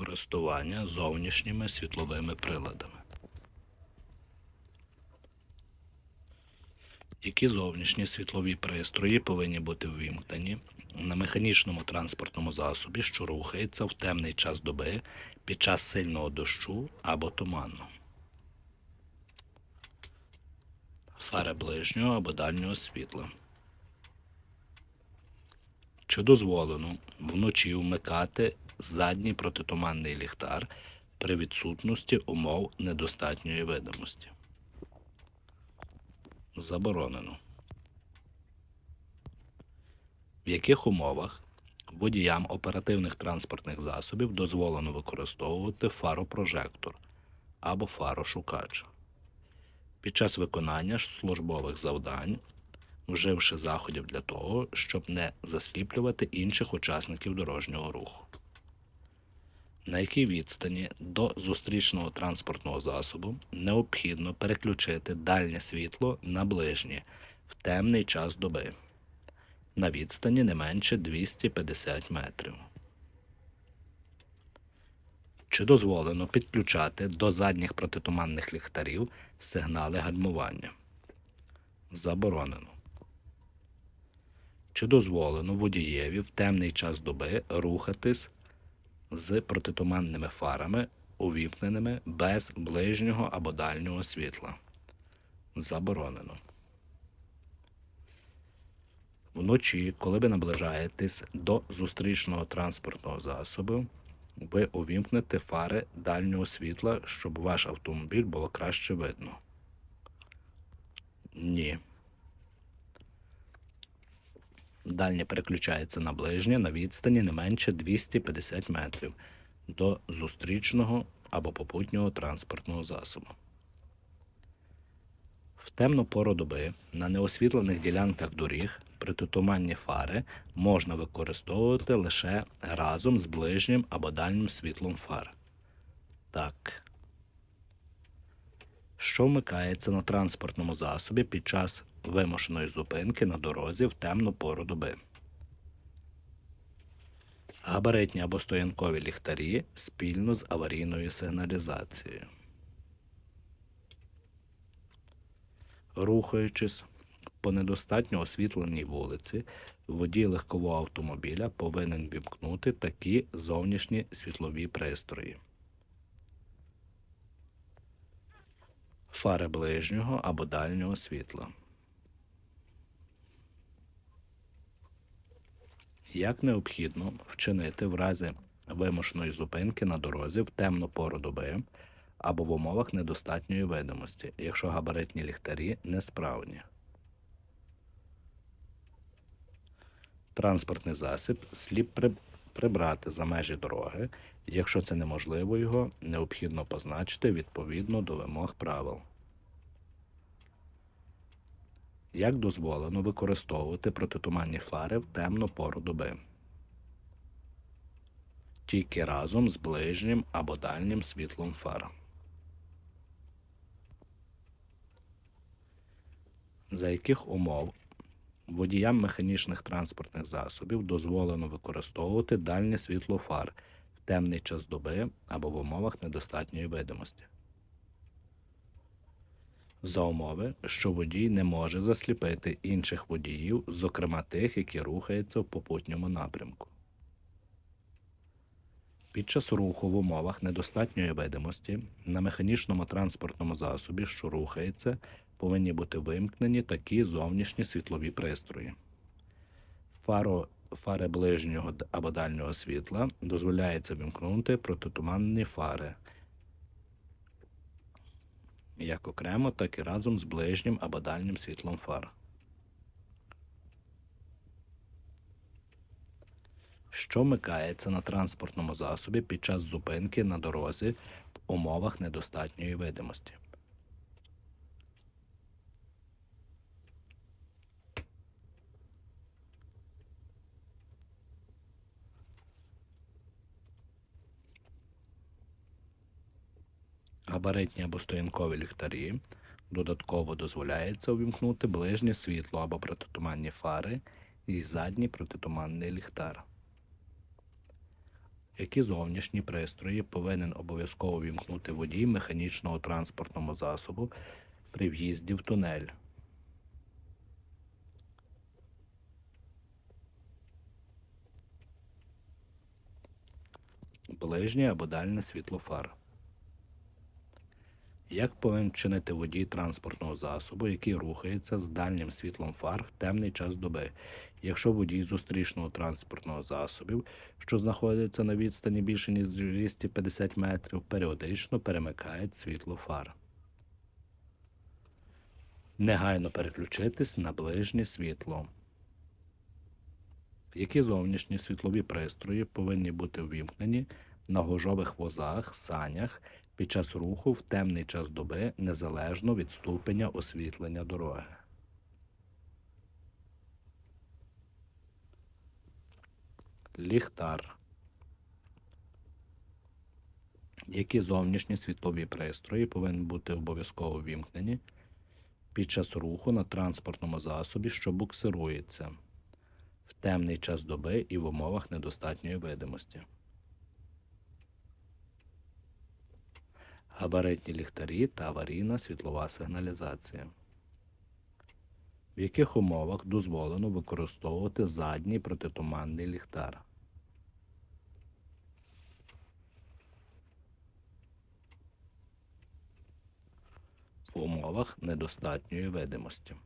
користування зовнішніми світловими приладами. Які зовнішні світлові пристрої повинні бути ввімкнені на механічному транспортному засобі, що рухається в темний час доби під час сильного дощу або туману? Фари ближнього або дальнього світла. Чи дозволено вночі вмикати задній протитуманний ліхтар при відсутності умов недостатньої видимості? Заборонено. В яких умовах водіям оперативних транспортних засобів дозволено використовувати фаропрожектор або фарошукач під час виконання службових завдань, вживши заходів для того, щоб не засліплювати інших учасників дорожнього руху. На якій відстані до зустрічного транспортного засобу необхідно переключити дальнє світло на ближнє в темний час доби на відстані не менше 250 метрів. Чи дозволено підключати до задніх протитуманних ліхтарів сигнали гальмування? Заборонено. Чи дозволено водієві в темний час доби рухатись з протитуманними фарами, увімкненими без ближнього або дальнього світла? Заборонено. Вночі, коли ви наближаєтесь до зустрічного транспортного засобу, ви увімкнете фари дальнього світла, щоб ваш автомобіль було краще видно. Ні. Дальнє переключається на ближнє на відстані не менше 250 метрів до зустрічного або попутнього транспортного засобу. В темну пору доби на неосвітлених ділянках доріг притутуманні фари можна використовувати лише разом з ближнім або дальнім світлом фар. Так. Що вмикається на транспортному засобі під час вимушеної зупинки на дорозі в темну пору доби? Габаритні або стоянкові ліхтарі спільно з аварійною сигналізацією. Рухаючись по недостатньо освітленій вулиці, водій легкового автомобіля повинен вімкнути такі зовнішні світлові пристрої. Фари ближнього або дальнього світла. Як необхідно вчинити в разі вимушеної зупинки на дорозі в темну пору доби або в умовах недостатньої видимості, якщо габаритні ліхтарі несправні. Транспортний засіб слід прибрати за межі дороги, якщо це неможливо, його необхідно позначити відповідно до вимог правил. Як дозволено використовувати протитуманні фари в темну пору доби? Тільки разом з ближнім або дальнім світлом фар. За яких умов водіям механічних транспортних засобів дозволено використовувати дальнє світло фар в темний час доби або в умовах недостатньої видимості. За умови, що водій не може засліпити інших водіїв, зокрема тих, які рухаються в попутньому напрямку. Під час руху в умовах недостатньої видимості на механічному транспортному засобі, що рухається, повинні бути вимкнені такі зовнішні світлові пристрої. Фаро, фари ближнього або дальнього світла дозволяється вимкнути протитуманні фари як окремо, так і разом з ближнім або дальнім світлом фар. Що микається на транспортному засобі під час зупинки на дорозі в умовах недостатньої видимості? Габаритні або стоянкові ліхтарі додатково дозволяється увімкнути ближнє світло або протитуманні фари і задній протитуманний ліхтар. Які зовнішні пристрої повинен обов'язково вімкнути водій механічного транспортного засобу при в'їзді в тунель? Ближнє або дальне світло фар. Як повинен чинити водій транспортного засобу, який рухається з дальнім світлом фар в темний час доби, якщо водій зустрічного транспортного засобів, що знаходиться на відстані більше ніж 250 метрів, періодично перемикають світло фар. Негайно переключитись на ближнє світло. Які зовнішні світлові пристрої повинні бути увімкнені на гужових возах, санях під час руху в темний час доби незалежно від ступеня освітлення дороги? Ліхтар. Які зовнішні світлові пристрої повинні бути обов'язково вімкнені під час руху на транспортному засобі, що буксирується в темний час доби і в умовах недостатньої видимості? Габаритні ліхтарі та аварійна світлова сигналізація. В яких умовах дозволено використовувати задній протитуманний ліхтар? В умовах недостатньої видимості.